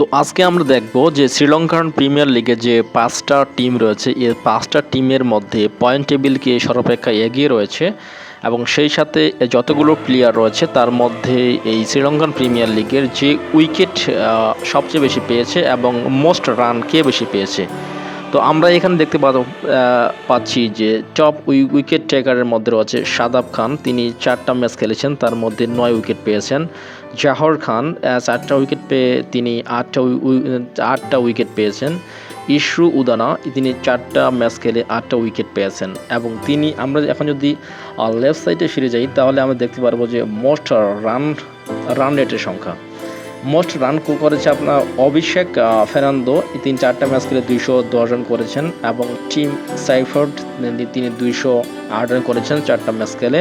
তো আজকে আমরা দেখব যে শ্রীলঙ্কান প্রিমিয়ার লিগে যে পাঁচটা টিম রয়েছে এই পাঁচটা টিমের মধ্যে পয়েন্ট টেবিলকে সর্বাপেক্ষা এগিয়ে রয়েছে এবং সেই সাথে যতগুলো প্লেয়ার রয়েছে, তার মধ্যে এই শ্রীলঙ্কান প্রিমিয়ার লিগের যে উইকেট সবচেয়ে বেশি পেয়েছে এবং মোস্ট রান কে বেশি পেয়েছে। তো আমরা এখানে দেখতে পাচ্ছি যে টপ উই উইকেট টেকারের মধ্যে রয়েছে সাদাব খান। তিনি চারটা ম্যাচ খেলেছেন, তার মধ্যে নয় উইকেট পেয়েছেন। জাহর খান চারটা উইকেট পেয়ে তিনি আটটা আটটা উইকেট পেয়েছেন। ইশরু উদানা, তিনি চারটা ম্যাচ খেলে আটটা উইকেট পেয়েছেন। এবং তিনি, আমরা এখন যদি লেফট সাইডে ফিরে যাই, তাহলে আমরা দেখতে পারব যে মোস্ট রান রান রেটের সংখ্যা। মোস্ট রান করেছে আপনার অভিষেক ফেরান্দো। তিনি চারটা ম্যাচ খেলে দুইশো দশ রান করেছেন এবং টিম সাইফোর্ড, তিনি দুইশো আট রান করেছেন চারটা ম্যাচ খেলে।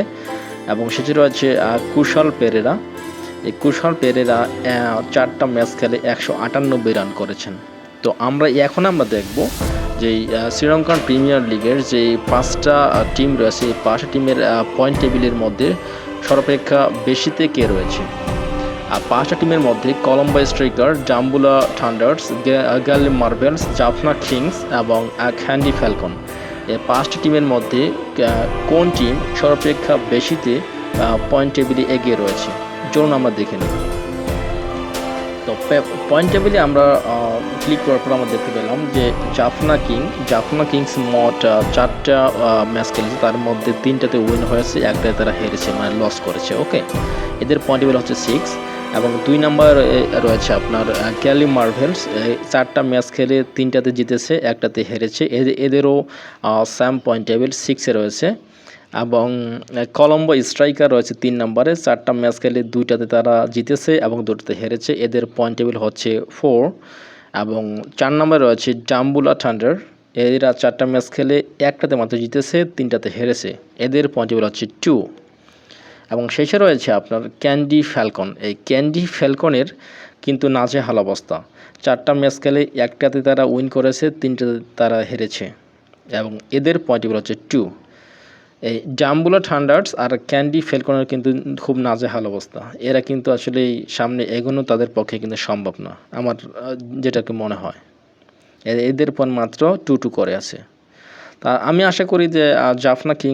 এবং সেটি রয়েছে কুশল পেরেরা। এই কুশল পেরেরা চারটা ম্যাচ খেলে একশো আটানব্বই রান করেছেন। তো আমরা, এখন আমরা দেখব যে শ্রীলঙ্কান প্রিমিয়ার লিগের যে পাঁচটা টিম রয়েছে, এই পাঁচটা টিমের পয়েন্ট টেবিলের মধ্যে সর্বাপেক্ষা বেশিতে কে রয়েছে? পাঁচটা টিমের মধ্যে Colombo Striker Dambulla Thunders Galle Marvels Jaffna Kings এবং খ্যান্ডি ফ্যালকন এই পাঁচটি টিমের মধ্যে কোন টিম সর্বাপেক্ষা বেশিতে পয়েন্ট টেবিলে এগিয়ে রয়েছে? চলুন আমরা দেখে নিই। তো পয়েন্ট টেবিলে আমরা ক্লিক করার পর আমরা দেখতে পেলাম যে জাফনা কিং জাফনা কিংস মোট চারটা ম্যাচ খেলেছে। তার মধ্যে তিনটাতে উইন হয়েছে, একটাতে তারা হেরেছে মানে লস করেছে ওকে এদের পয়েন্ট টেবিল হচ্ছে সিক্স এবং দুই নাম্বার রয়েছে আপনার ক্যালি মার্ভেলস। এই চারটা ম্যাচ খেলে তিনটাতে জিতেছে, একটাতে হেরেছে। এদের- এদেরও স্যাম পয়েন্ট টেবিল সিক্সে রয়েছে। এবং কলম্বো স্ট্রাইকার রয়েছে তিন নম্বরে। চারটা ম্যাচ খেলে দুইটাতে তারা জিতেছে এবং দুটোতে হেরেছে। এদের পয়েন্ট টেবিল হচ্ছে ফোর এবং চার নম্বরে রয়েছে জাম্বুলা থান্ডার। এরা চারটা ম্যাচ খেলে একটাতে মাত্র জিতেছে, তিনটাতে হেরেছে। এদের পয়েন্ট টেবিল হচ্ছে টু এবং শেষে রয়েছে আপনার ক্যান্ডি ফ্যালকন। এই ক্যান্ডি ফ্যালকনের কিন্তু নাজেহাল অবস্থা। চারটা ম্যাচ খেলে একটাতে তারা উইন করেছে, তিনটাতে তারা হেরেছে। এবং এদের পয়েন্ট টেবিল হচ্ছে টু এই জাম্বুলা থান্ডার্স আর ক্যান্ডি ফেলকনের কিন্তু খুব নাজেহাল অবস্থা। এরা কিন্তু আসলে সামনে এগোনো তাদের পক্ষে কিন্তু সম্ভব না, আমার যেটাকে মনে হয়। এদের পয়েন্ট মাত্র টু টু করে আছে। তা আমি আশা করি যে জাফনা কিং